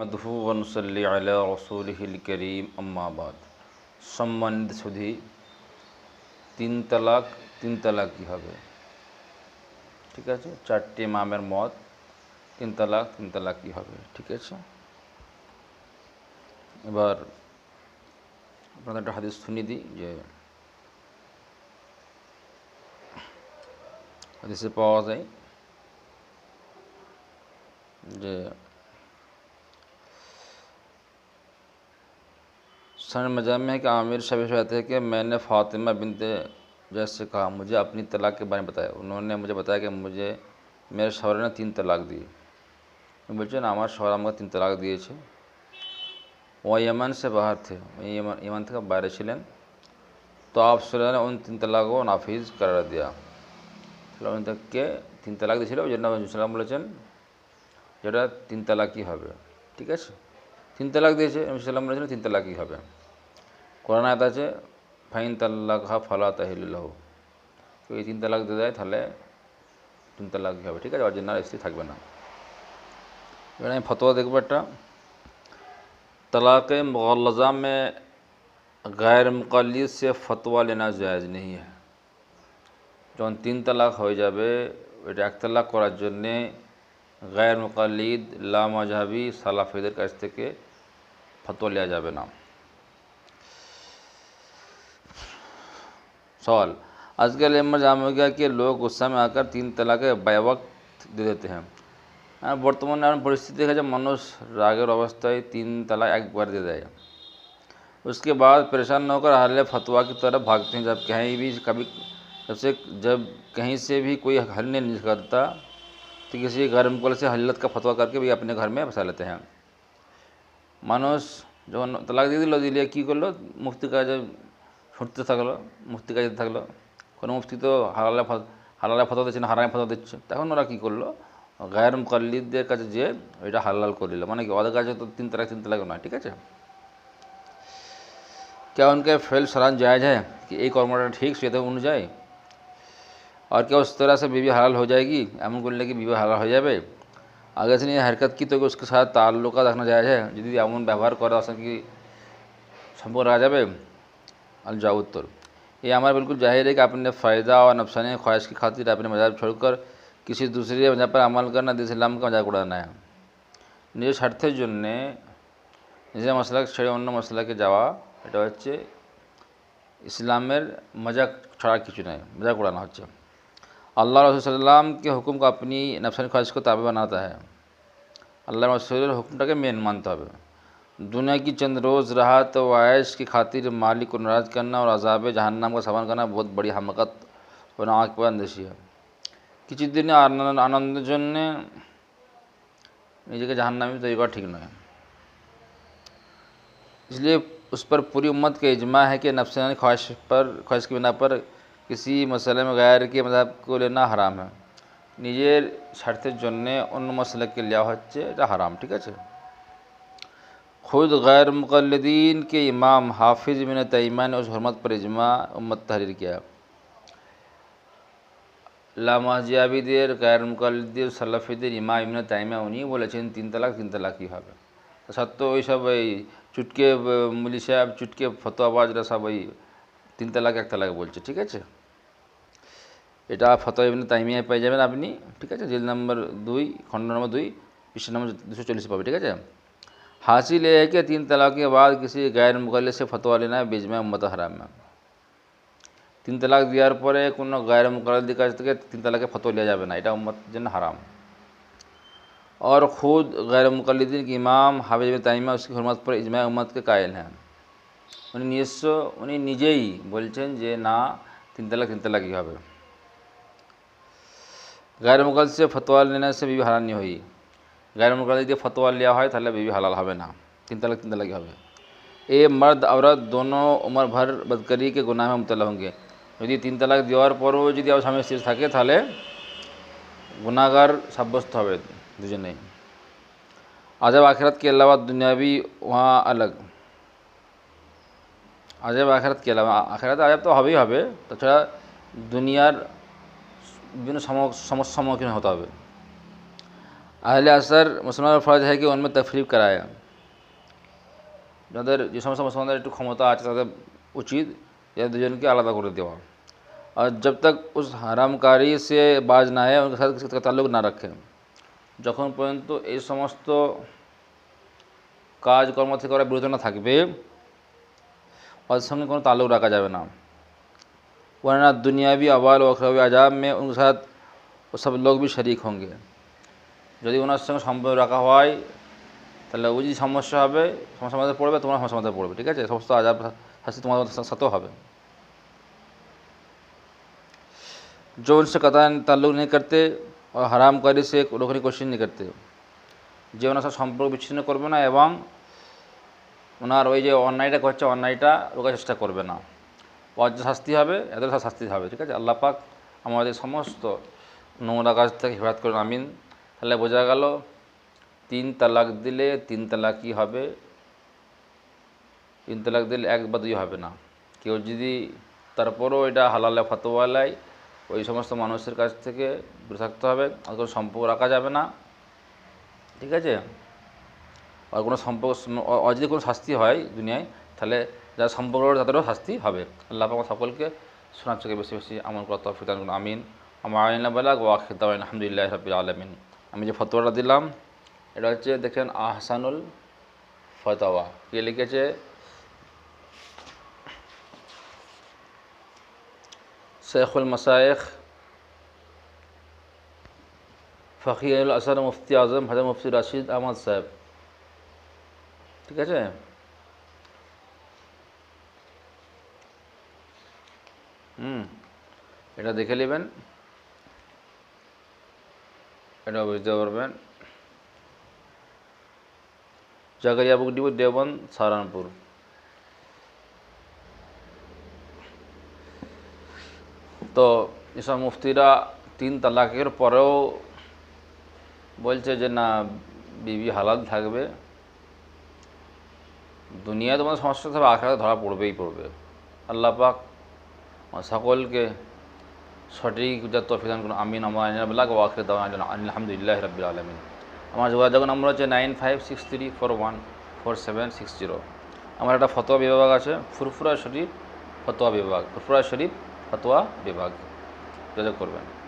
مدح و ان صلی علی رسوله الکریم اما بعد summand sudhi 3 تا lakh 3 تا lakh কি হবে ঠিক আছে 4 টি মামের মত 3 تا লাখ 3 تا লাখ কি হবে ঠিক আছে এবার আপনাদের একটা হাদিস শুনিদি যে হাদিসে পাওয়া যায় যে सन मजा में कि आमिर शबी शहते हैं कि मैंने फ़ातिमा बिनते जैसे कहा मुझे अपनी तलाक के बारे में बताया उन्होंने मुझे बताया कि मुझे मेरे शवर ने तीन तलाक दिए बोलते ना हमारे शवर हमको तीन तलाक दिए थे वह यमन से बाहर थे यमन थे बाहर छिले तो आप सुरह ने उन तीन तलाक को नाफिज कर दिया उन तक के तीन तलाक दिए जनाब बोले जो तीन तलाक ही ठीक है तीन तलाक दिए तीन तलाक ही कोरोना ताचे फाइन तलाक ह फलात हिललो तो ये तीन तलाक दे दे तले तीन तलाक होवे ठीक है ओरिजिनल एसी থাকবে না এবার আমি ফতোয়া দেখব এটা তালাক মুগালজা মে গায়র মুকালিদ সে ফতোয়া লেনা জায়েজ نہیں ہے যখন তিন तलाक होई যাবে এটা এক तलाक করার জন্য গায়র মুকালিদ লা মাযহবি সালাফদের কাছ থেকে ফতোয়া لیا যাবে না सवाल आजकल अहमद जाम हो गया कि लोग गुस्सा में आकर तीन तलाक बेवक्त दे देते हैं हाँ, वर्तमान परिस्थिति है जब मनुष्य रागर अवस्था ही तीन तलाक एक बार दे देगा उसके बाद परेशान न होकर हल फतवा की तरफ भागते हैं जब कहीं भी कभी जब से जब कहीं से भी कोई हल नहीं निकलता तो किसी घर मुकल से हल्लत का फतवा करके भी अपने घर में बसा लेते हैं तलाक दे তালাক দিয়ে की कर लो मुफ्त का जब ফুটতে থাকলো মুফতি কাজে থাকলো কোনো মুফতি তো হারালে হালালে ফতোয়া দিচ্ছে না হারায় ফতোয়া দিচ্ছে তখন ওরা কী করলো গায়ের মুকাল্লিদের কাছে যে ওইটা হালাল করে দিল মানে কি ওদের কাছে তো তিন তারা তিন তালাক নয় ঠিক আছে কেউ उनके ফেল সরান যায় যায় কি এই কর্মটা ঠিক সেতে অনুযায়ী আর কেউ স্তরে আসে বিবি হালাল হয়ে যায় কি এমন করলে কি বিবাহ হালাল হয়ে যাবে আগে से নিয়ে হারকাত কি তোকে সাথে তার লোকা দেখানো যায় যায় যদি এমন ব্যবহার করে আসে কি সম্পর্ক রাখা যাবে अलजाउत्तर ये हमारा बिल्कुल जाहिर है कि आपने फ़ायदा और नफसानी ख्वाहिश की खातिर अपने मजाक छोड़कर किसी दूसरे मजाक पर अमल करना दिस इस्लाम का मजाक उड़ाना है निजे छठते जुन्ने निजे मसला छड़े अन्य मसला के जावा एटा हे मजाक छड़ा कि चुना मजाक उड़ाना हे अल्लाह रसूसम के हुकुम को अपनी नफसानी ख्वाहिश को ताबे बनाता है अल्लाह रसूल हुकुमटा के मेन मानते हैं दुनिया की चंद रोज़ राहत व आयश की खातिर मालिक को नाराज़ करना और अजाब जहन्नाम का सामना करना बहुत बड़ी हमकत और नाक पर अंदेशी है किसी दिन आनंदजन ने नीचे के जहन्नामी तरीका तो ठीक नहीं है इसलिए उस पर पूरी उम्मत का इजमा है कि नफसानी ख्वाहिश पर ख्वाहिश की बिना पर किसी मसले में गैर के मजहब को लेना हराम है निजे शर्त जुन्ने उन मसले के लिया तो हराम ठीक है खुद गैर मुकलदीन के इमाम हाफिज़ बिन तयमा ने उस हरमत पर इजमा उम्मत तहरीर किया লামা জিয়াবিদের গায়ের মুকাল্লিদের সাল্লাফিদের ইমা ইমনা তাইমা উনি বলেছেন তিন তালাক তিন তালাকই হবে সত্ত্বেও ওই সব এই চুটকে মুলি সাহেব চুটকে ফতোয়াবাজরা সব ওই তিন তালাক এক তালাক বলছে ঠিক আছে এটা ফতোয়া ইবনে তাইমিয়ায় পেয়ে যাবেন আপনি ঠিক আছে জেল নম্বর দুই খণ্ড নম্বর দুই পৃষ্ঠ নম্বর দুশো চল্লিশ পাবে ঠিক আছে हासिल यह है कि तीन तलाक के बाद किसी गैर मुकल से फतवा लेना बिजमा हराम में तीन तलाक दियार पर कोनो गैर मुकर दिखा सकते तीन तलाक के फतवा लिया जाए ना इटा उम्मत जन हराम और ख़ुद गैर मुकलदीन के इमाम हाफिज ताइमा उसकी हरमत पर इजमा उम्मत के कायल हैं उन्हें निज उन्हें निजे ही बोल जे ना तीन तलाक तीन तलाक ही गैर मुकल से फतवा लेने से भी हरानी हुई গায়ের মুকাল্লিদ যদি ফতোয়া নেওয়া হয় তাহলে বিবি হালাল হবে না তিন তালাক তিন হবে এ মর্দ औरत দোনো উমর ভর বদকরিকে কে গুনাহে মুবতলা যদি তিন তালাক দেওয়ার পরও যদি আবার স্বামী স্ত্রী থাকে তাহলে গুণাগার সাব্যস্ত হবে দুজনেই আজব আখেরাত কে अलावा দুনিয়াবি वहाँ আলগ আজব আখেরাত কে अलावा আখেরাত আজব তো হবেই হবে তাছাড়া দুনিয়ার বিভিন্ন সমস্যার সম্মুখীন হতে হবে अहल असर मुसलमान फर्ज है कि उनमें तफरीब कराया जर जिस समय मुसलमान एक क्षमता आज तक उचित या दुजन के आलादा कर दे और जब तक उस हरामकारी से बाज ना आए उनके साथ किसी का ताल्लुक ना रखें जख पर तो इस समस्त क्याकर्म थे बिरत ना थे और संगे को ताल्लुक रखा जाए ना वरना दुनियावी अबाल वखरवी आजाब में उनके साथ सब लोग भी शरीक होंगे যদি ওনার সঙ্গে সম্পর্ক রাখা হয় তাহলে ওই যদি সমস্যা হবে সমস্যা মধ্যে পড়বে তোমার সমস্যা মাথায় পড়বে ঠিক আছে সমস্ত আজাব শাস্তি তোমার সাথেও হবে जो उनसे কথা ताल्लुक नहीं करते और हरामकारी से रोकने की कोशिश नहीं যে ওনার সাথে সম্পর্ক বিচ্ছিন্ন করবে না এবং ওনার ওই যে অন্যায়টা করছে অন্যায়টা রোকার চেষ্টা করবে না অর্য শাস্তি হবে এদের শাস্তি হবে ঠিক আছে আল্লাহ পাক আমাদের সমস্ত নোংরা কাজ থেকে হেফাজত করেন আমিন তাহলে বোঝা গেল তিন তালাক দিলে তিন তালাকই হবে তিন তালাক দিলে এক বা দুই হবে না কেউ যদি তারপরও এটা হালালে ফতোয়ালায় ওই সমস্ত মানুষের কাছ থেকে দূরে থাকতে হবে আর কোনো সম্পর্ক রাখা যাবে না ঠিক আছে আর কোনো সম্পর্ক যদি কোনো শাস্তি হয় দুনিয়ায় তাহলে যারা সম্পর্ক তাদেরও শাস্তি হবে আল্লাহ আমার সকলকে শোনার চোখে বেশি বেশি আমল করা তফিদান আমিন আমার আইন বালাক ওয়াখিদ আলহামদুলিল্লাহ রবিল আলমিন আমি যে ফতোয়াটা দিলাম এটা হচ্ছে দেখেন আহসানুল ফতোয়া কে লিখেছে শেখুল মশায়েখ ফকিরুল আসার মুফতি আজম হাজার মুফতি রাশিদ আহমদ সাহেব ঠিক আছে হুম এটা দেখে নেবেন এটা বুঝতে পারবেন জাকারিয়া বুক ডিপো দেবন সারানপুর তো এসব মুফতিরা তিন তালাকের পরেও বলছে যে না বিবি হালাল থাকবে দুনিয়া তোমাদের সমস্যা থাকবে আখড়াতে ধরা পড়বেই পড়বে আল্লাপাক সকলকে সঠিক যা তফিদান করুন আমিন আমার আইনাবিল্লাহ ওয়াকির আলহামদুলিল্লাহ রবিল আলমিন আমার যোগাযোগ নম্বর হচ্ছে nine five six three four one four seven six zero আমার একটা ফতোয়া বিভাগ আছে ফুরফুরা শরীফ ফতোয়া বিভাগ ফুরফুরা শরীফ ফতোয়া বিভাগ যোগাযোগ করবেন